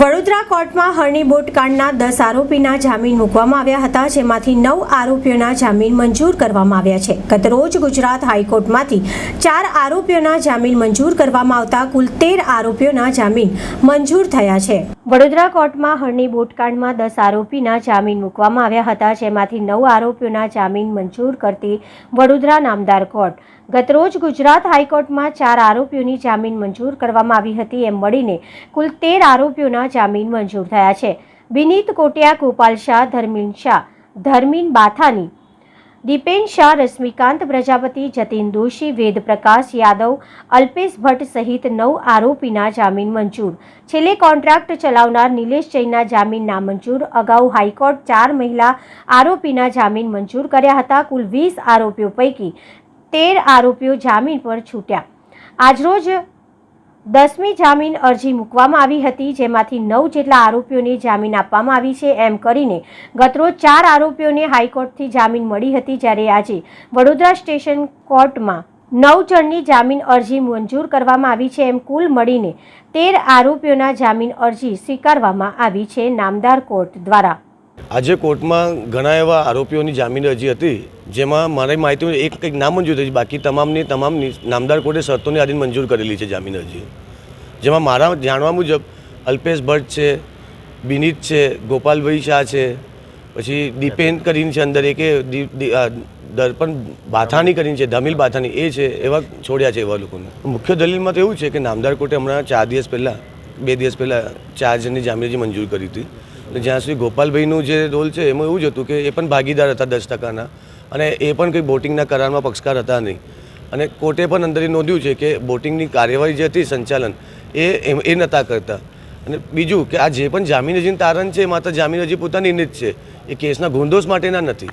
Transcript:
વડોદરા કોર્ટમાં હરણી બોટકાંડના દસ આરોપીના જામીન મૂકવામાં આવ્યા હતા, જેમાંથી નવ આરોપીઓના જામીન મંજૂર કરવામાં આવ્યા છે. ગતરોજ ગુજરાત હાઈકોર્ટમાંથી ચાર આરોપીઓના જામીન મંજૂર કરવામાં આવતા, કુલ તેર આરોપીઓના જામીન મંજૂર થયા છે. વડોદરા કોર્ટમાં હળની બોટકાંડમાં દસ આરોપીના જામીન મૂકવામાં આવ્યા હતા, જેમાંથી નવ આરોપીઓના જામીન મંજૂર કરતી વડોદરા નામદાર કોર્ટ. ગતરોજ ગુજરાત હાઈકોર્ટમાં ચાર આરોપીઓની જામીન મંજૂર કરવામાં આવી હતી, એમ મળીને કુલ તેર આરોપીઓના જામીન મંજૂર થયા છે. વિનીત કોટિયા, ગોપાલ શાહ, ધર્મીન શાહ, ધર્મીન બાથાની દીપેન શાહ, રશ્મિકાંત પ્રજાપતિ, જતીન દોશી, વેદ પ્રકાશ યાદવ, અલ્પેશ ભટ્ટ સહિત નવ આરોપીના જામીન મંજૂર. છેલ્લે કોન્ટ્રાક્ટ ચલાવનાર નિલેશ જૈનના જામીન નામંજૂર. અગાઉ હાઈકોર્ટ ચાર મહિલા આરોપીના જામીન મંજૂર કર્યા હતા. કુલ વીસ આરોપીઓ પૈકી તેર આરોપીઓ જામીન પર છૂટ્યા. આજરોજ દસમી જામીન અરજી મૂકવામાં આવી હતી, જેમાંથી નવ જેટલા આરોપીઓને જામીન આપવામાં આવી છે. એમ કરીને ગતરોજ ચાર આરોપીઓને હાઈકોર્ટથી જામીન મળી હતી, જ્યારે આજે વડોદરા સ્ટેશન કોર્ટમાં નવ જણની જામીન અરજી મંજૂર કરવામાં આવી છે. એમ કુલ મળીને તેર આરોપીઓના જામીન અરજી સ્વીકારવામાં આવી છે. નામદાર કોર્ટ દ્વારા આજે કોર્ટમાં ઘણા એવા આરોપીઓની જામીન અરજી હતી, જેમાં મારી માહિતી એક કંઈક નામંજૂર થઈ બાકી તમામની, તમામ નામદાર કોર્ટે શરતોની આધીન મંજૂર કરેલી છે જામીન અરજી. જેમાં મારા જાણવા મુજબ અલ્પેશ ભટ્ટ છે, બિનીત છે, ગોપાલભાઈ શાહ છે, પછી દીપેન કરીને છે અંદર એક દર્પણ બાથાની કરીને છે, ધમિલ બાથાની, એ છે, એવા છોડ્યા છે એવા લોકોને. મુખ્ય દલીલમાં તો એવું છે કે નામદાર કોર્ટે હમણાં ચાર દિવસ પહેલાં, બે દિવસ પહેલાં ચાર જણની જામીન અરજી મંજૂર કરી હતી. અને જ્યાં સુધી ગોપાલભાઈનું જે રોલ છે, એમાં એવું જ હતું કે એ પણ ભાગીદાર હતા દસ ટકાના અને એ પણ કંઈ બોટિંગના કરારમાં પક્ષકાર હતા નહીં. અને કોર્ટે પણ અંદર નોંધ્યું છે કે બોટિંગની કાર્યવાહી જે હતી, સંચાલન, એ એ નહોતા કરતા. અને બીજું કે આ જે પણ જામીન અરજીનું તારણ છે, એ માત્ર જામીન અરજી પોતાની જ છે. એ કેસના ગુંદોષ માટેના નથી.